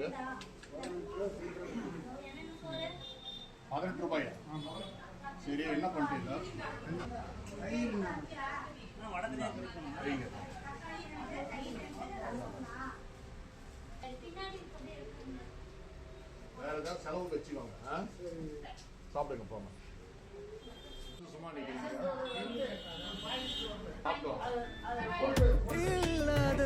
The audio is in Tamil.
இருக்கு பதினெட்டு ரூபாயா சரி என்ன பண்ணிட்டீங்க? வைங்க. வேற ஏதாவது செலவு வச்சுக்கோங்க சாப்பிடுங்க போங்க. சும்மா நிக்கிறீங்க. இல்லாத